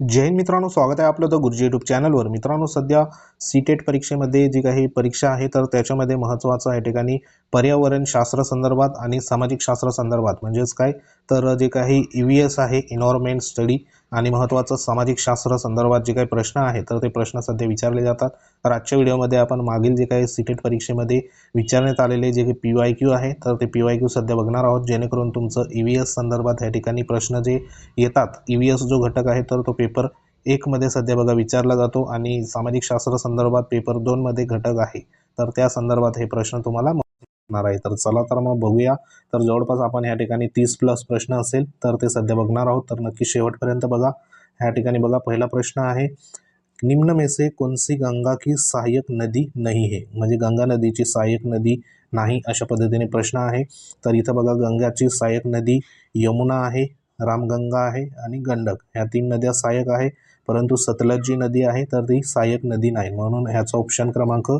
जैन मित्रांनो स्वागत आहे आपलं तर गुरुजी यूट्यूब चॅनलवर मित्रांनो सध्या सी टेट परीक्षेमध्ये जी काही परीक्षा आहे तर त्याच्यामध्ये महत्त्वाचं या ठिकाणी पर्यावरण शास्त्र संदर्भात आणि सामाजिक शास्त्र संदर्भात. म्हणजेच काय? तर जे काही ई व्ही एस आहे इन्व्हायरमेंट स्टडी आणि महत्त्वाचं सामाजिक शास्त्र संदर्भात जे काही प्रश्न आहे तर ते प्रश्न सध्या विचारले जातात. तर आजच्या व्हिडिओमध्ये आपण मागील जे काही सिटेट परीक्षेमध्ये विचारण्यात आलेले जे काही पी वाय क्यू आहे तर ते पी वाय क्यू सध्या बघणार आहोत. जेणेकरून तुमचं ई व्ही एस संदर्भात या ठिकाणी प्रश्न जे येतात ई व्ही एस जो घटक आहे तर तो पेपर एकमध्ये सध्या बघा विचारला जातो. आणि सामाजिक शास्त्र संदर्भात पेपर दोनमध्ये घटक आहे तर त्या संदर्भात हे प्रश्न तुम्हाला असणार आहे. तर चला तर मग बघूया. तर जवळपास आपण ह्या ठिकाणी तीस प्लस प्रश्न असेल तर ते सध्या बघणार आहोत. तर नक्की शेवटपर्यंत बघा. ह्या ठिकाणी बघा पहिला प्रश्न आहे निम्न में से गंगा की सहाय्यक नदी नाही आहे म्हणजे गंगा नदीची सहाय्यक नदी नाही अशा पद्धतीने प्रश्न आहे. तर इथं बघा गंगाची सहाय्यक नदी यमुना आहे रामगंगा आहे आणि गंडक. ह्या तीन नद्या सहाय्यक आहे परंतु सतलज जी नदी आहे तर ती सहाय्यक नदी नाही. म्हणून ह्याचा ऑप्शन क्रमांक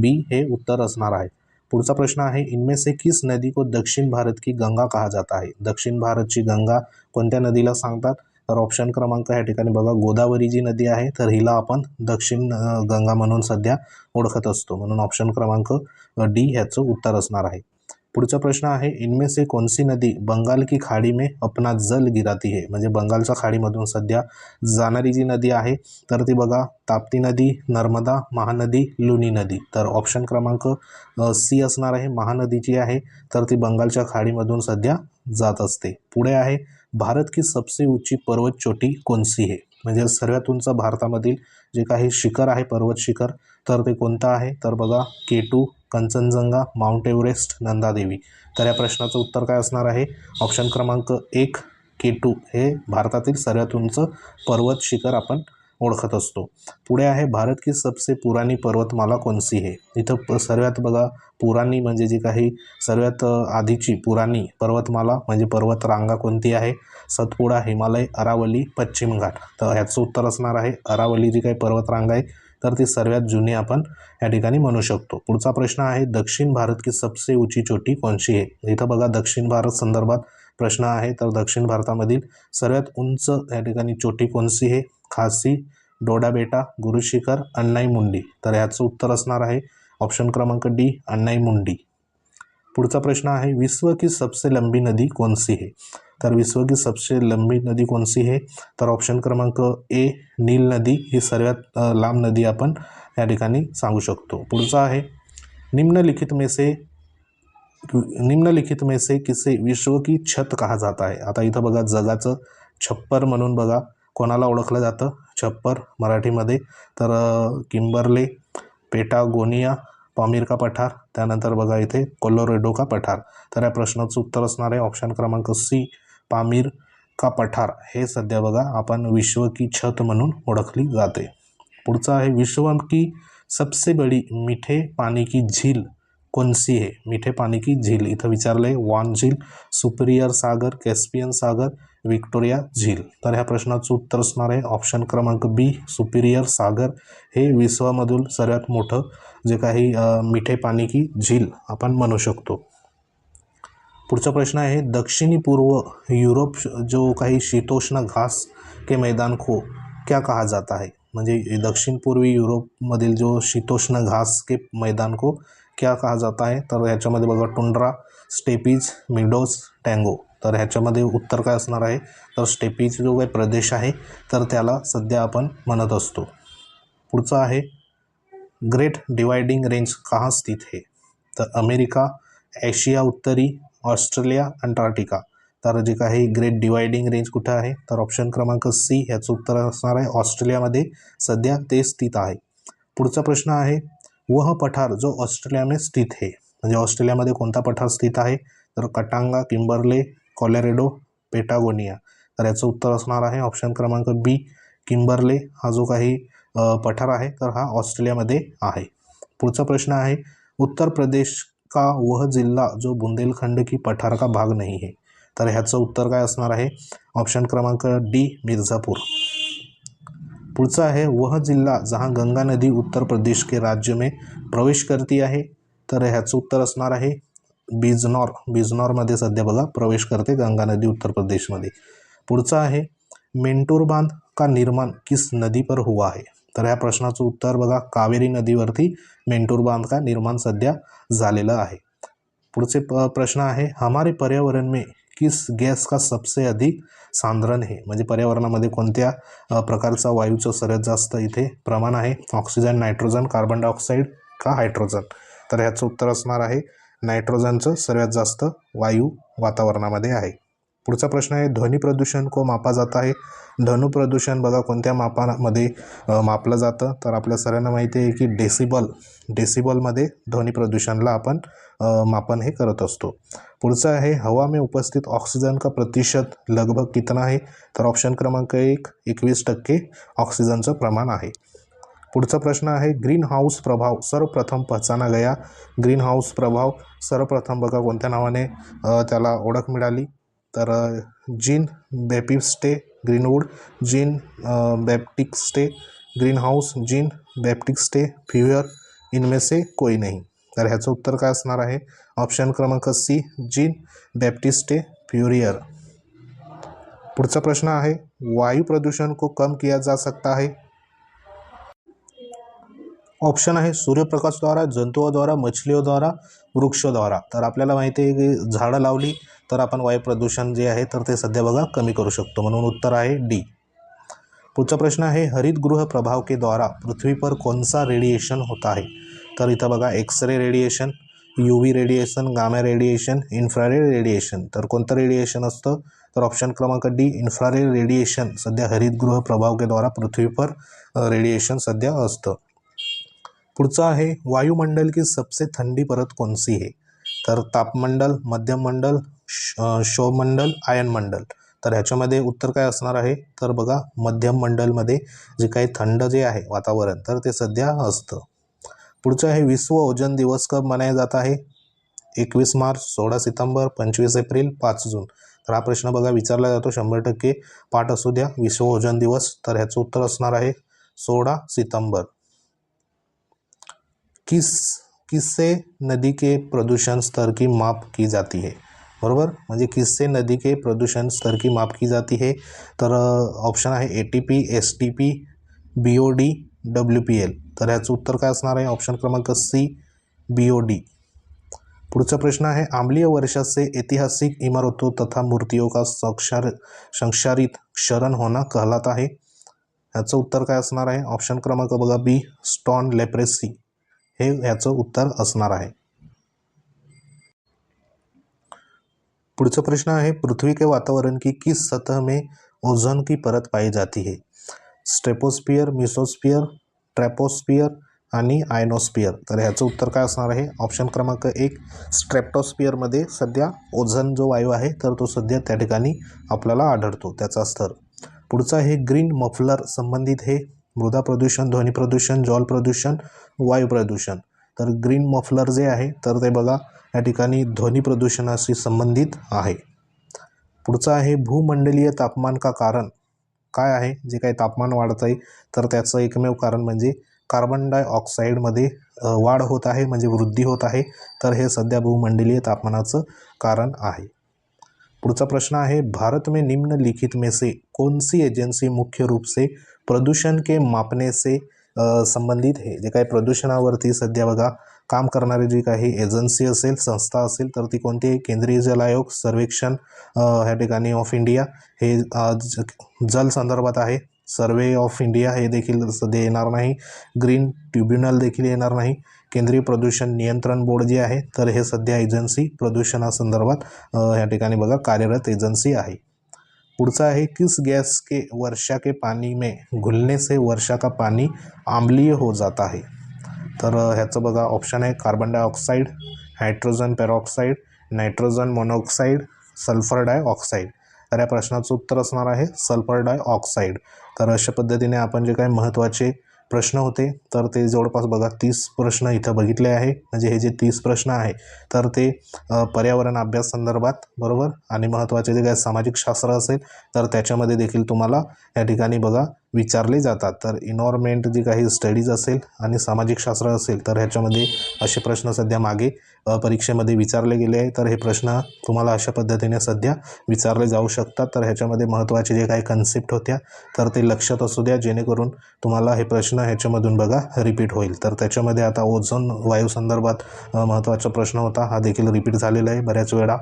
बी हे उत्तर असणार आहे. पुढचा प्रश्न आहे इनमें से किस नदी को दक्षिण भारत की गंगा कहा जाता है? दक्षिण भारतची गंगा कोणत्या नदीला सांगतात? तर ऑप्शन क्रमांक या ठिकाणी बघा गोदावरी जी नदी आहे तर हिला आपण दक्षिण गंगा म्हणून सध्या ओळखत असतो. म्हणून ऑप्शन क्रमांक डी ह्याचं उत्तर असणार आहे. पुढचा प्रश्न आहे इनमें से कोणसी नदी बंगाल की खाडी में अपना जल गिराती है? म्हणजे बंगालच्या खाडीमधून सध्या जाणारी जी नदी आहे तर ती बघा ताप्ती नदी नर्मदा महानदी लुनी नदी. तर ऑप्शन क्रमांक सी असणार आहे महानदीची आहे तर ती बंगालच्या खाडीमधून सध्या जात असते. पुढे आहे भारत की सबसे ऊंची पर्वत चोटी कोणसी है म्हणजे सर्वात उंच भारतामधील जे काही शिखर आहे पर्वत शिखर तर ते कोणतं आहे? तर बघा K two Kanchenjunga Mount Everest Nanda. Devi या प्रश्नाचं उत्तर काय असणार आहे? ऑप्शन क्रमांक एक केटू हे भारतातील सर्वात उंच पर्वत शिखर आपण ओळखत असतो. पुढे आहे भारत की सबसे पुराणी पर्वतमाला कोणसी आहे? इथं प सर्वात बघा पुराणी म्हणजे जी काही सर्वात आधीची पुराणी पर्वतमाला म्हणजे पर्वतरांगा कोणती आहे? सतपुडा हिमालय अरावली पश्चिम घाट. तर ह्याचं उत्तर असणार आहे अरावली जी काही पर्वतरांगा आहे तर ती सर्वात जुनी आपण या ठिकाणी म्हणू शकतो. पुढचा प्रश्न आहे दक्षिण भारत की सबसे उची चोटी कोणची आहे? इथं बघा दक्षिण भारत संदर्भात प्रश्न आहे. तर दक्षिण भारतामधील सर्वात उंच या ठिकाणी चोटी कोणसी आहे? खासी डोडाबेटा गुरुशिखर अण्णाई मुंडी तर ह्याचं उत्तर असणार आहे ऑप्शन क्रमांक डी अण्णाई मुंडी पुढचा प्रश्न आहे विश्व की सबसे लंबी नदी कोणसी आहे? तर विश्व की सबसे लंबी नदी कौन सी है? तर ऑप्शन क्रमांक ए नील नदी. ही सर्वात लांब नदी आपण या ठिकाणी सांगू शकतो. पुढचा आहे. निम्नलिखित में से निम्नलिखित में से किसे विश्व की छत कहा जाता है? आता इथं बघा जगाचं छप्पर म्हणून बघा. कोणाला ओळखलं जातं? छप्पर मराठीमध्ये. तर किंबरले किंबर्ले पेटागोनिया पामीर का पठार. त्यानंतर बघा इथे कोलोरेडो का पठार. तर या प्रश्नाचं उत्तर असणार आहे. ऑप्शन क्रमांक सी पामीर का पठार हे सध्या बघा आपण विश्व की छत म्हणून ओळखली जाते. पुढचं आहे विश्व की सबसे बडी मिठे पानी की झील कोणसी है मिठे पाणी की झील. इथं विचारलं आहे वॉन झील सुपेरियर सागर कॅस्पियन सागर विक्टोरिया झील. तर ह्या प्रश्नाचं उत्तर असणार आहे ऑप्शन क्रमांक बी सुपिरियर सागर. हे विश्वामधील सर्वात मोठं जे काही मिठे पाणी की झील आपण म्हणू शकतो. पुढचा प्रश्न आहे दक्षिणी पूर्व युरोप जो काही शीतोष्ण घास के मैदान को क्या कहा जाता है? म्हणजे दक्षिण पूर्वी युरोपमधील जो शीतोष्ण घास के मैदान को क्या कहा जाता है? तर ह्याच्यामध्ये बघा टुंड्रा स्टेपीज मिडोज टँगो. तर ह्याच्यामध्ये उत्तर काय असणार आहे? तर स्टेपीज जो काही प्रदेश आहे तर त्याला सध्या आपण म्हणत असतो. पुढचा आहे ग्रेट डिवायडिंग रेंज कहाँ स्थित है? तर अमेरिका एशिया उत्तरी ऑस्ट्रेलिया अंटार्क्टिका. तर जे काही ग्रेट डिवायडिंग रेंज कुठं आहे? तर ऑप्शन क्रमांक सी ह्याचं उत्तर असणार आहे. ऑस्ट्रेलियामध्ये सध्या ते स्थित आहे. पुढचा प्रश्न आहे वह पठार जो ऑस्ट्रेलियामध्ये स्थित आहे. म्हणजे ऑस्ट्रेलियामध्ये कोणता पठार स्थित आहे? तर कटांगा किंबर्ले कॉलेरेडो पेटागोनिया. तर याचं उत्तर असणार आहे ऑप्शन क्रमांक बी किंबर्ले हा जो काही पठार आहे तर हा ऑस्ट्रेलियामध्ये आहे. पुढचा प्रश्न आहे उत्तर प्रदेश का वह जिल्हा जो बुंदेलखंड की पठार का भाग नहीं है? तर ह्याचं उत्तर काय असणार आहे? ऑप्शन क्रमांक डी मिर्झापूर. पुढचा आहे वह जिल्हा जहां गंगा नदी उत्तर प्रदेश के राज्य में प्रवेश करती आहे तर ह्याचं उत्तर असणार आहे बिजनॉर. बिजनॉरमध्ये सध्या बघा प्रवेश करते गंगा नदी उत्तर प्रदेशमध्ये. पुढचा आहे मेंटूर बांध का निर्माण किस नदी पर हुआ है? तर या प्रश्नाचं उत्तर बघा. कावेरी नदीवरती मेंटूर बांध का निर्माण सध्या झालेलं आहे. पुढचे प प्रश्न आहे हमारे पर्यावरण में किस गॅस का सबसे अधिक सांद्रण हे म्हणजे पर्यावरणामध्ये कोणत्या प्रकारचा वायूचं सर्वात जास्त इथे प्रमाण आहे? ऑक्सिजन नायट्रोजन कार्बन डायऑक्साईड का हायड्रोजन? तर ह्याचं उत्तर असणार आहे नायट्रोजनचं सर्वात जास्त वायू वातावरणामध्ये आहे. पुढचा प्रश्न आहे ध्वनी प्रदूषण को मापा जाता है? ध्वनी प्रदूषण बघा कोणत्या मापामध्ये मापलं जातं. तर आपल्या सगळ्यांना माहिती आहे की डेसिबल डेसिबलमध्ये ध्वनी प्रदूषणला आपण मापन हे करत असतो. पुढचं आहे हवा में उपस्थित ऑक्सिजन का प्रतिशत लगभग कितना आहे? तर ऑप्शन क्रमांक एक एकवीस टक्के ऑक्सिजनचं प्रमाण आहे. पुढचा प्रश्न आहे ग्रीन हाऊस प्रभाव सर्वप्रथम पहचाना गया. ग्रीन हाऊस प्रभाव सर्वप्रथम बघा कोणत्या नावाने त्याला ओळख मिळाली. तर Jean Baptiste Greenwood Jean Baptiste green house Jean Baptiste Fourier इनमें से कोई नहीं। तर ह्याचं उत्तर का ऑप्शन क्रमांक सी, जीन बॅप्टिस्टे फ्यूरियर. पुढ़ प्रश्न है वायु प्रदूषण को कम किया जा सकता है? ऑप्शन आहे सूर्यप्रकाशद्वारा जंतुओद्वारा मछलीओद्वारा वृक्षद्वारा. तर आपल्याला माहिती आहे की झाडं लावली तर आपण वायू प्रदूषण जे आहे तर ते सध्या बघा कमी करू शकतो. म्हणून उत्तर आहे डी. पुढचा प्रश्न आहे हरितगृह प्रभाव के द्वारा पृथ्वी पर रेडिएशन होता है तर इथं बघा X ray radiation U V radiation gamma radiation infrared radiation तर कोणतं रेडिएशन असतं? तर ऑप्शन क्रमांक डी इन्फ्रारेड रेडिएशन सध्या हरितगृह प्रभाव के द्वारा रेडिएशन सध्या असतं. पुढचं आहे वायुमंडल की सबसे थंडी परत कोणसी सी है तर तापमंडल मध्यममंडल शोमंडल श- आयनमंडल. तर ह्याच्यामध्ये उत्तर काय असणार आहे? तर बघा मध्यम मंडलमध्ये जे काही थंड जे आहे वातावरण तर ते सध्या असतं. पुढचं आहे विश्व ओजन दिवस कब मनाया जात आहे एकवीस मार्च सोळा सितंबर पंचवीस एप्रिल पाच जून. तर हा प्रश्न बघा विचारला जातो शंभर टक्के. पाठ असू द्या विश्व ओजन दिवस. तर ह्याचं उत्तर असणार आहे सोळा सितंबर. किस, किससे नदी के प्रदूषण स्तर की माप की जाती है? बरोबर? म्हणजे किससे नदी के प्रदूषण स्तर की माप की जाती है? तर ऑप्शन आहे A T P S T P B O D W P L तर ह्याचं उत्तर आहे? ऑप्शन क्रमांक सी बी ओ डी पुढचा प्रश्न आहे, आम्लीय वर्षा से ऐतिहासिक इमारतों तथा मूर्तियों का संक्षार, संक्षारित क्षरण होना कहलाता है ह्याचं उत्तर आहे? ऑप्शन क्रमांक बी स्टॉन लेप्रेसी. हे ह्याचं उत्तर असणार आहे. पुढचा प्रश्न आहे पृथ्वी के वातावरण की किस सतह में ओझोन की परत पाई जाती है? स्ट्रेपोस्फियर मिसोस्फियर ट्रॅपोस्फियर आणि आयनोस्फियर. तर ह्याचं उत्तर काय असणार आहे? ऑप्शन क्रमांक एक स्ट्रेप्टोस्फियरमध्ये सध्या ओझोन जो वायू आहे तर तो सध्या त्या ठिकाणी आपल्याला आढळतो. त्याचा स्तर. पुढचा आहे ग्रीन मफलर संबंधित हे मृदा प्रदूषण ध्वनी प्रदूषण जल प्रदूषण वायू प्रदूषण. तर ग्रीन मफलर जे आहे तर ते बघा या ठिकाणी ध्वनी प्रदूषणाशी संबंधित आहे. पुढचं आहे भूमंडलीय तापमान का कारण? काय आहे? जे काही तापमान वाढत आहे तर त्याचं एकमेव कारण म्हणजे कार्बन डायऑक्साईडमध्ये वाढ होत आहे म्हणजे वृद्धी होत आहे. तर हे सध्या भूमंडलीय तापमानाचं कारण आहे. पुढचा प्रश्न आहे भारत में निम्नलिखित में से कौन सी एजेंसी मुख्य रूप से प्रदूषण के मापने से संबंधित है? जे काही प्रदूषणावरती सध्या बघा काम करणारी जी काही एजन्सी असेल संस्था असेल तर ती कोणती आहे? केंद्रीय जल आयोग सर्वेक्षण ह्या ठिकाणी ऑफ इंडिया हे ज- जल संदर्भात आहे. सर्वे ऑफ इंडिया हे देखील सध्या येणार नाही. ग्रीन ट्रिब्युनल देखील येणार नाही. केंद्रीय प्रदूषण नियंत्रण बोर्ड जे आहे तर हे सध्या एजन्सी प्रदूषणासंदर्भात अ, ह्या ठिकाणी बघा कार्यरत एजन्सी आहे. पुढचा आहे किस गैस के वर्षा के पानी में घुलने से वर्षा का पानी आम्लीय हो जाता है? तर ह्याचं बघा ऑप्शन आहे carbon dioxide hydrogen peroxide nitrogen monoxide sulphur dioxide तर या प्रश्नाचं उत्तर असणार आहे सल्फर डायऑक्साईड तर अशा पद्धतीने आपण जे काही महत्त्वाचे प्रश्न होते तर ते जवळपास बघा तीस प्रश्न इथं बघितले आहे. म्हणजे हे जे तीस प्रश्न आहे तर ते पर्यावरण अभ्यास संदर्भात बरोबर? आणि महत्त्वाचे जे काय सामाजिक शास्त्र असेल तर त्याच्यामध्ये देखील तुम्हाला या ठिकाणी बघा विचारले जातात. तर इन्व्हायरमेंट जे काही स्टडीज असेल आणि सामाजिक शास्त्र असेल तर ह्याच्यामध्ये असे प्रश्न सध्या मागे परीक्षेमध्ये विचारले गेले आहे तर हे प्रश्न तुम्हाला अशा पद्धतीने सध्या विचारले जाऊ शकतात. तर ह्याच्यामध्ये महत्त्वाचे जे काही कन्सेप्ट होत्या तर ते लक्षात असू द्या. जेणेकरून तुम्हाला हे प्रश्न ह्याच्यामधून बघा रिपीट होईल. तर त्याच्यामध्ये आता ओझोन वायू संदर्भात महत्त्वाचा प्रश्न होता. हा देखील रिपीट झालेला आहे बऱ्याच वेळा.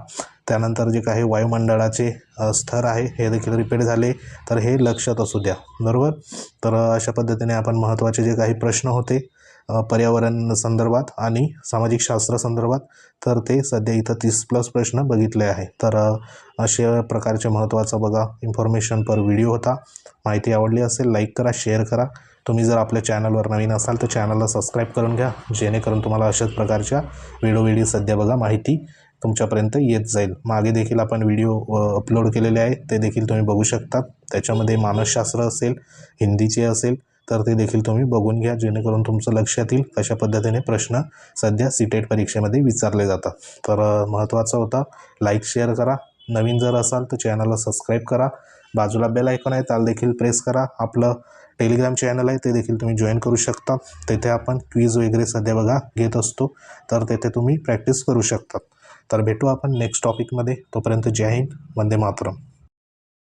त्यानंतर जे काही वायुमंडळाचे स्तर आहे हे देखील रिपीट झाले. तर हे लक्षात असू द्या. बरोबर? तर अशा पद्धतीने आपण महत्त्वाचे जे काही प्रश्न होते पर्यावरण संदर्भात आणि सामाजिक शास्त्र संदर्भात तर ते सध्या इथं तीस प्लस प्रश्न बघितले आहे. तर अशा प्रकारचे महत्त्वाचं बघा. इन्फॉर्मेशन पर व्हिडिओ होता. माहिती आवडली असेल लाईक करा शेअर करा. तुम्ही जर आपल्या चॅनलवर नवीन असाल तर चॅनलला सबस्क्राईब करून घ्या. जेणेकरून तुम्हाला अशाच प्रकारच्या वेळोवेळी सध्या बघा माहिती तुमच्यापर्यंत येत जाईल. मागे देखील आपण व्हिडिओ अपलोड केलेले आहेत. ते देखील तुम्ही बघू शकता त्याच्यामध्ये मानसशास्त्र असेल हिंदीचे असेल तर ते देखील तुम्ही बघून घ्या. जेणेकरून तुमचं लक्षात येईल कशा पद्धतीने प्रश्न सध्या सीटेट परीक्षेमध्ये विचारले जातात. तर महत्त्वाचा होता लाईक शेअर करा. नवीन जर असाल तर चॅनलला सबस्क्राईब करा. बाजूला बेल ऐकून आहे त्याला देखील प्रेस करा. आपलं टेलिग्राम चॅनल आहे ते देखील तुम्ही जॉईन करू शकता. तेथे आपण क्वीज वगैरे सध्या बघा घेत असतो. तर तेथे तुम्ही प्रॅक्टिस करू शकता. तर भेटू आपण नेक्स्ट टॉपिकमध्ये तोपर्यंत जय हिंद वंदे मातरम.